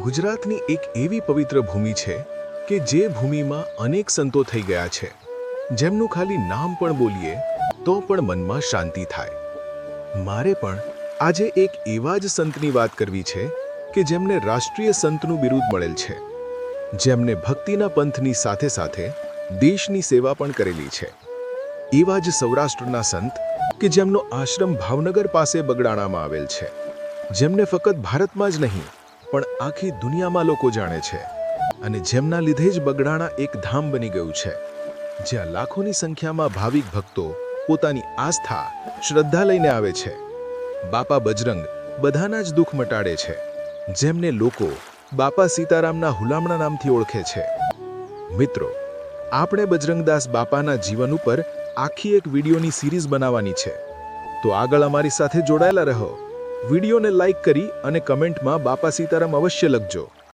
ગુજરાતની એક એવી પવિત્ર ભૂમિ છે કે જે ભૂમિમાં અનેક સંતો થઈ ગયા છે. જેમનું ખાલી નામ પણ બોલીએ, તો પણ મનમાં શાંતિ થાય. મારે પણ આજે એક એવા જ સંતની વાત કરવી છે કે જેમને રાષ્ટ્રીય સંતનું બિરુદ મળેલ છે. જેમને ભક્તિના પંથની સાથે સાથે દેશની સેવા પણ કરેલી છે. એવા જ સૌરાષ્ટ્રના સંત કે જેમનો આશ્રમ ભાવનગર પાસે બગડાણામાં આવેલ છે. જેમને ફક્ત ભારતમાં જ નહીં પણ આખી દુનિયામાં લોકો જાણે છે. અને જેમના લીધે જ બગડાણા એક ધામ બની ગયું છે. જ્યાં લાખોની સંખ્યામાં ભાવિક ભક્તો પોતાની આસ્થા શ્રદ્ધા લઈને આવે છે. બાપા બજરંગ બધાના જ દુઃખ મટાડે છે. જેમને લોકો બાપા સીતારામના હુલામણા નામથી ઓળખે છે. મિત્રો, આપણે બજરંગદાસ બાપાના જીવન ઉપર આખી એક વિડીયોની સિરીઝ બનાવવાની છે. તો આગળ અમારી સાથે જોડાયેલા રહો. વિડીયોને લાઇક કરી અને કમેન્ટમાં બાપા સીતારામ અવશ્ય લખજો.